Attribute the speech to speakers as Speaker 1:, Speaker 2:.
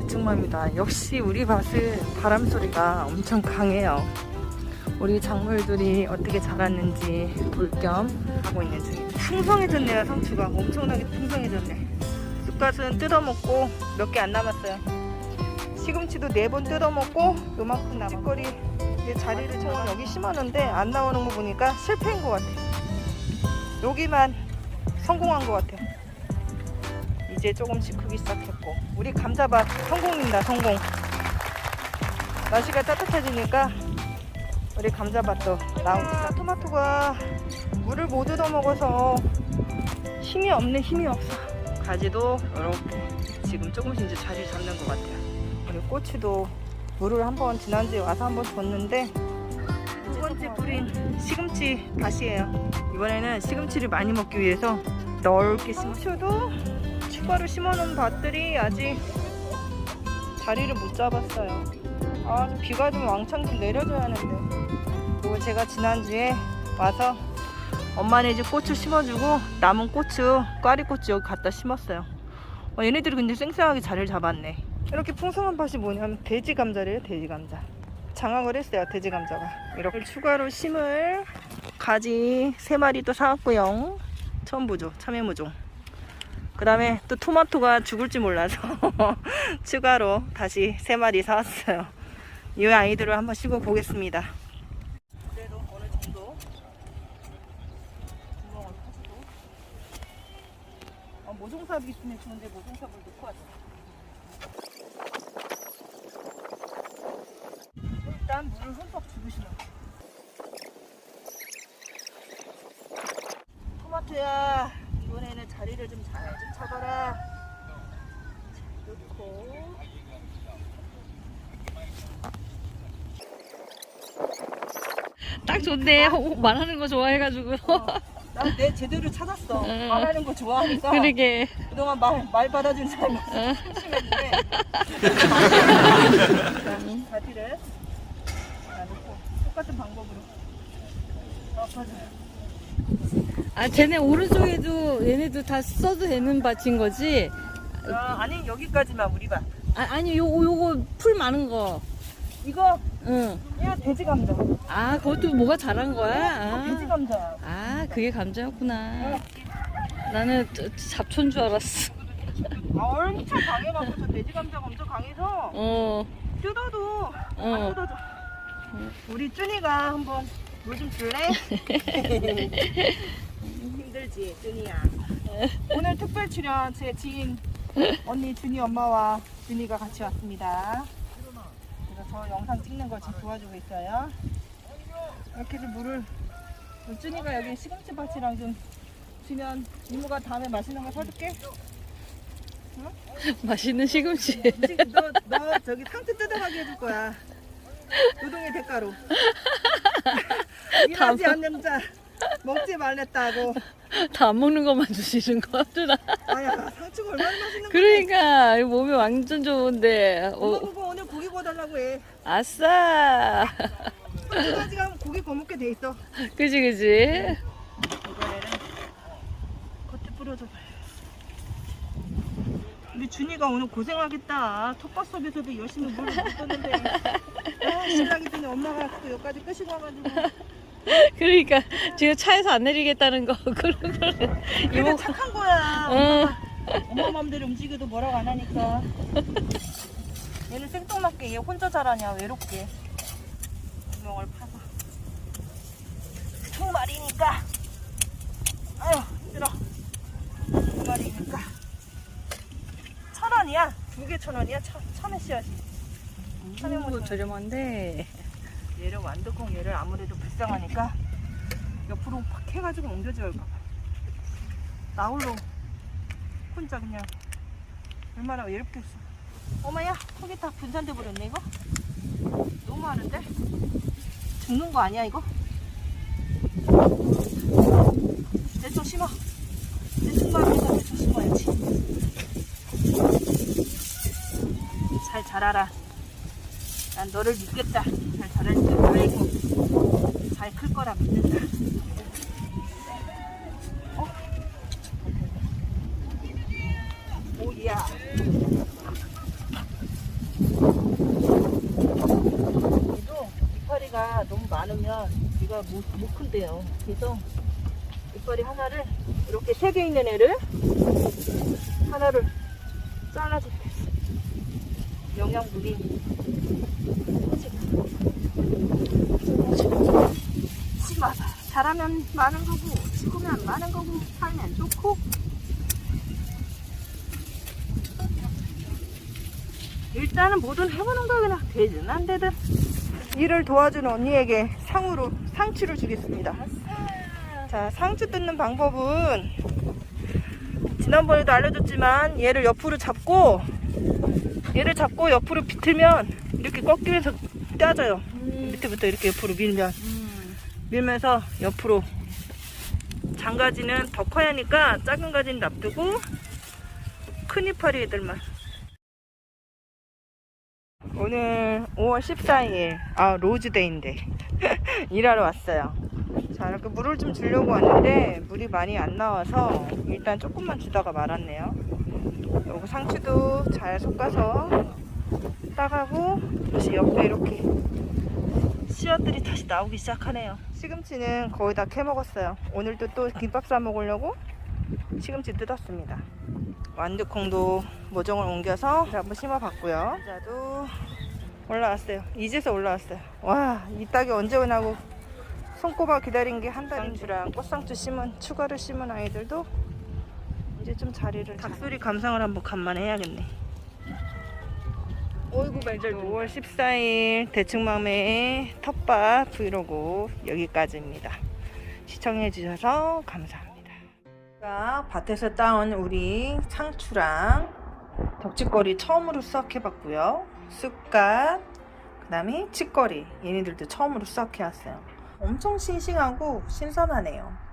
Speaker 1: 대충맘입니다. 역시 우리 밭은 바람 소리가 엄청 강해요. 우리 작물들이 어떻게 자랐는지 볼 겸 하고 있는 중입니다. 풍성해졌네요, 상추가. 엄청나게 풍성해졌네. 쑥갓은 뜯어먹고 몇 개 안 남았어요. 시금치도 네 번 뜯어먹고 요만큼 남았거리 이제 자리를 찾아 여기 심었는데 안 나오는 거 보니까 실패인 것 같아. 여기만 성공한 것 같아. 이제 조금씩 크기 시작했고 우리 감자밭 성공입니다 성공. 날씨가 따뜻해지니까 우리 감자밭도 나옵니다 토마토가 물을 못 얻어 먹어서 힘이 없네 힘이 없어. 가지도 이렇게 지금 조금씩 이제 자리 잡는 것 같아요. 우리 고추도 물을 한번 지난주에 와서 한번 줬는데 두 번째 뿌린 시금치 밭이에요. 이번에는 시금치를 많이 먹기 위해서 넓게 심어도 추가로 심어놓은 밭들이 아직 자리를 못 잡았어요. 아, 좀 비가 좀 왕창 좀 내려줘야 하는데. 그리고 제가 지난주에 와서 엄마네 집 고추 심어주고 남은 고추, 꽈리고추 여기 갖다 심었어요. 어, 얘네들이 근데 쌩쌩하게 자리를 잡았네. 이렇게 풍성한 밭이 뭐냐면 돼지 감자래요, 돼지 감자. 장악을 했어요, 돼지 감자가. 이렇게 추가로 심을 가지 세 마리 또 사왔고요. 처음 보죠, 참외무종. 그 다음에 또 토마토가 죽을지 몰라서 추가로 다시 세 마리 사왔어요. 이 아이들을 한번 씹어 보겠습니다. 그래도 어느 정도 구멍을 파주고 어, 모종삽이 있으면 좋은데 모종삽을 놓고 왔어요. 일단 물을 흠뻑 주시면 토마토야 이번에는 자리를 좀 잘 좀 잡아라 자, 넣고
Speaker 2: 딱 좋네. 호- 말하는 거 좋아해가지고.
Speaker 1: 난 내 제대로 찾았어
Speaker 2: 응.
Speaker 1: 말하는 거 좋아하니까
Speaker 2: 그러게.
Speaker 1: 그동안 말, 말 받아준 사람이
Speaker 2: 응.
Speaker 1: 심했는데 바디를 자, 넣고 똑같은 방법으로 엎어줘요
Speaker 2: 아, 쟤네 오른쪽에도 얘네도 다 써도 되는 밭인 거지?
Speaker 1: 아, 아니 여기까지만 우리 봐
Speaker 2: 아, 아니, 요, 요거 풀 많은 거.
Speaker 1: 이거
Speaker 2: 응.
Speaker 1: 야 돼지 감자
Speaker 2: 아, 그것도 뭐가 자란 거야?
Speaker 1: 이거 돼지
Speaker 2: 아,
Speaker 1: 감자야
Speaker 2: 아 그게 감자였구나. 나는 저- 잡초인 줄 알았어.
Speaker 1: 아, 엄청 강해갖고 저 돼지 감자가 엄청 강해서
Speaker 2: 어,
Speaker 1: 뜯어도 안
Speaker 2: 어.
Speaker 1: 뜯어져. 우리 쭈니가 한번 물 좀 줄래? 힘들지, 쭈니야. 오늘 특별 출연 제 지인 언니 준이 엄마와 준이가 같이 왔습니다. 그래서 저 영상 찍는 걸 지금 도와주고 있어요. 이렇게 해서 물을 쭈니가 여기 시금치 밭이랑 좀 주면 이모가 다음에 맛있는 거 사줄게.
Speaker 2: 맛있는 시금치.
Speaker 1: 너, 너 저기 상추 뜯어가게 해줄 거야. 노동의 대가로. 일하지 않는 자 먹지 말랬다고.
Speaker 2: 다 안 먹는 것만 주시는 거 같더라.
Speaker 1: 아야 상추가 얼마나 맛있는 거야.
Speaker 2: 그러니까 몸이 완전 좋은데.
Speaker 1: 엄마
Speaker 2: 어,
Speaker 1: 보고 오늘 고기 구워달라고 해.
Speaker 2: 아싸.
Speaker 1: 상추까지 가면 고기 거먹게 돼 있어.
Speaker 2: 그지 그지.
Speaker 1: 이번에는 겉에 뿌려줘 봐요. 우리 준이가 오늘 고생하겠다. 텃밭 속에서도 열심히 물을 못 떴는데. 아, 신나기 전에 엄마가 또 여기까지 끄시고 와가지고.
Speaker 2: 그러니까 지금 차에서 안 내리겠다는 거 그런
Speaker 1: 그게
Speaker 2: 이모.
Speaker 1: 착한 거야.
Speaker 2: 어.
Speaker 1: 엄마 맘대로 움직여도 뭐라고 안 하니까. 얘는 생뚱맞게 얘 혼자 자라냐 외롭게. 구멍을 파서. 두 마리니까. 아유 힘들어. 두 마리니까. 천 원이야. 두 개 천 원이야. 천, 천에 씨앗이. 천에 뭐
Speaker 2: 음, 저렴한데.
Speaker 1: 얘를 완두콩 얘를 아무래도 불쌍하니까 옆으로 팍 해가지고 옮겨줘요 봐봐 나 홀로 혼자 그냥 얼마나 외롭겠어. 어머야 턱이 다 분산돼 버렸네 이거? 너무 많은데? 죽는 거 아니야 이거? 대충 심어. 대충 말해서 대충 심어야지. 잘 자라라 난 너를 믿겠다. 잘 자랄 줄 알고 잘 클 거라 믿는다. 어? 오야. 얘도 이파리가 너무 많으면 얘가 못, 못 큰대요. 그래서 이파리 하나를 이렇게 세 개 있는 애를 하나를 잘라줄게요. 영양분이 심하다. 잘하면 많은 거고, 죽으면 많은 거고, 살면 좋고. 일단은 뭐든 해보는 거 그냥 되든 안 되든. 일을 도와준 언니에게 상으로 상추를 주겠습니다. 자, 상추 뜯는 방법은 지난번에도 알려줬지만 얘를 옆으로 잡고 얘를 잡고 옆으로 비틀면 이렇게 꺾이면서 떼져요. 밑에부터 이렇게 옆으로 밀면. 밀면서 옆으로. 장가지는 더 커야 하니까 작은 가지는 놔두고 큰 이파리 애들만. 오늘 5월 14일 아 로즈데이인데. 일하러 왔어요. 자 이렇게 물을 좀 주려고 왔는데 물이 많이 안 나와서 일단 조금만 주다가 말았네요 요거 상추도 잘 솎아서 따가고 다시 옆에 이렇게 씨앗들이 다시 나오기 시작하네요. 시금치는 거의 다 캐먹었어요. 오늘도 또 김밥 싸 먹으려고 시금치 뜯었습니다. 완두콩도 모종을 옮겨서 한번 심어봤고요. 자도 올라왔어요. 이제서 올라왔어요. 와 이 딱이 언제 오나고 손꼽아 기다린 게 한 달인주랑 꽃상추 심은 추가로 심은 아이들도 이제 좀 자리를 닭소리 감상을 한번 간만에 해야겠네. 어이구 멘절 5월 14일 대충맘의 텃밭 브이로그 여기까지입니다. 시청해 주셔서 감사합니다. 밭에서 따온 우리 상추랑 덕지거리 처음으로 썩 해봤고요. 쑥갓 그 다음에 치거리. 얘네들도 처음으로 썩 해왔어요. 엄청 싱싱하고 신선하네요